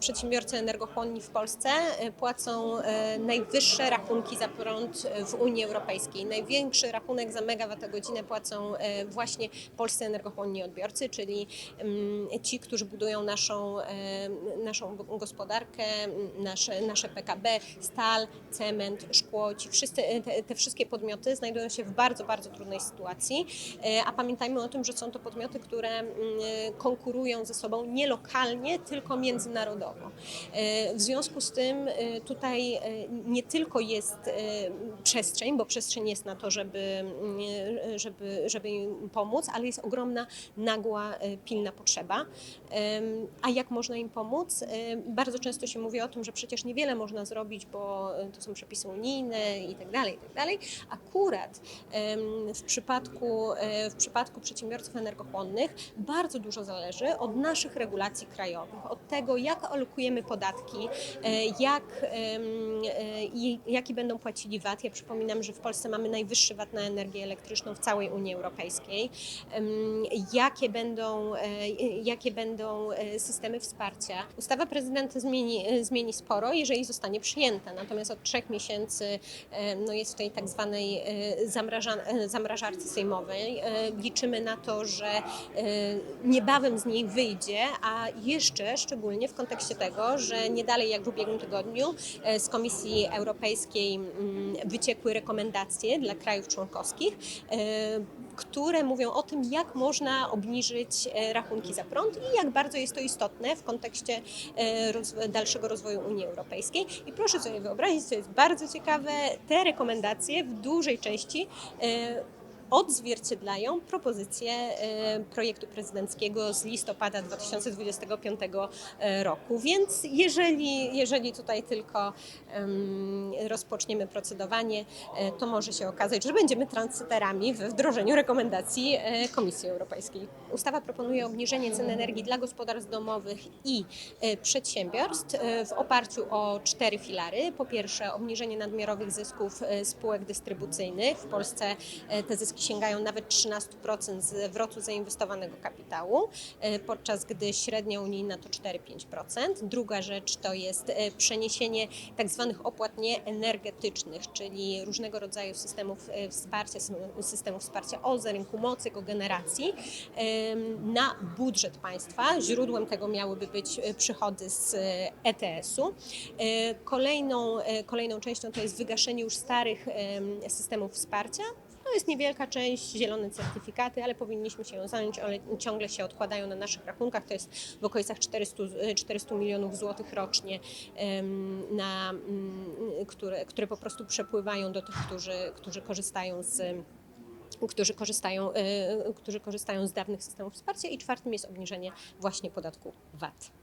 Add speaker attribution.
Speaker 1: Przedsiębiorcy energochłonni w Polsce e, płacą e, najwyższe rachunki za prąd e, w Unii Europejskiej. Największy rachunek za megawattogodzinę płacą właśnie polscy energochłonni odbiorcy, czyli mm, ci, którzy budują naszą, naszą gospodarkę, nasze, nasze PKB, stal, cement, szkło. Ci wszyscy, te, te wszystkie podmioty znajdują się w bardzo, bardzo trudnej sytuacji, a pamiętajmy o tym, że są to podmioty, które mm, konkurują ze sobą nie lokalnie, tylko międzynarodowo. E, W związku z tym e, tutaj e, nie tylko jest przestrzeń, bo przestrzeń jest na to, żeby, żeby, żeby im pomóc, ale jest ogromna, nagła, pilna potrzeba. A jak można im pomóc? Bardzo często się mówi o tym, że przecież niewiele można zrobić, bo to są przepisy unijne i tak dalej, i tak dalej. Akurat w przypadku, w przypadku przedsiębiorców energochłonnych bardzo dużo zależy od naszych regulacji krajowych, od tego, jak alokujemy podatki, e, jak, e, jaki będą płacili VAT. Ja przypominam, że w Polsce mamy najwyższy VAT na energię elektryczną w całej Unii Europejskiej. Jakie będą, e, jakie będą systemy wsparcia? Ustawa prezydenta zmieni, zmieni sporo, jeżeli zostanie przyjęta. Natomiast od trzech miesięcy no jest w tej tak zwanej zamraża, zamrażarce sejmowej. Liczymy na to, że niebawem z niej wyjdzie, a jeszcze szczególnie w kontekście tego, że nie dalej jak w ubiegłym tygodniu e, z Komisji Europejskiej mm, wyciekły rekomendacje dla krajów członkowskich, e, które mówią o tym, jak można obniżyć e, rachunki za prąd i jak bardzo jest to istotne w kontekście dalszego rozwoju Unii Europejskiej. I proszę sobie wyobrazić, co jest bardzo ciekawe, te rekomendacje w dużej części odzwierciedlają propozycje e, projektu prezydenckiego z listopada 2025 roku. Więc jeżeli, jeżeli tutaj tylko em, rozpoczniemy procedowanie, e, to może się okazać, że będziemy transyterami w wdrożeniu rekomendacji Komisji Europejskiej. Ustawa proponuje obniżenie cen energii dla gospodarstw domowych i przedsiębiorstw w oparciu o cztery filary. Po pierwsze, obniżenie nadmiarowych zysków spółek dystrybucyjnych. W Polsce te zyski sięgają nawet 13% zwrotu zainwestowanego kapitału, e, podczas gdy średnia unijna to 4-5%. Druga rzecz to jest e, przeniesienie tak zwanych opłat nieenergetycznych, czyli różnego rodzaju systemów e, wsparcia, systemów wsparcia OZE, rynku mocy, kogeneracji na budżet państwa. Źródłem tego miałyby być przychody z ETS-u. Kolejną, kolejną częścią to jest wygaszenie już starych em, systemów wsparcia. To jest niewielka część, zielone certyfikaty, ale powinniśmy się ją zająć, ale ciągle się odkładają na naszych rachunkach. To jest w okolicach 400, e, 400 milionów złotych rocznie, na, mm, które, które po prostu przepływają do tych, którzy, którzy korzystają z którzy korzystają, e, którzy korzystają z dawnych systemów wsparcia i czwartym jest obniżenie właśnie podatku VAT.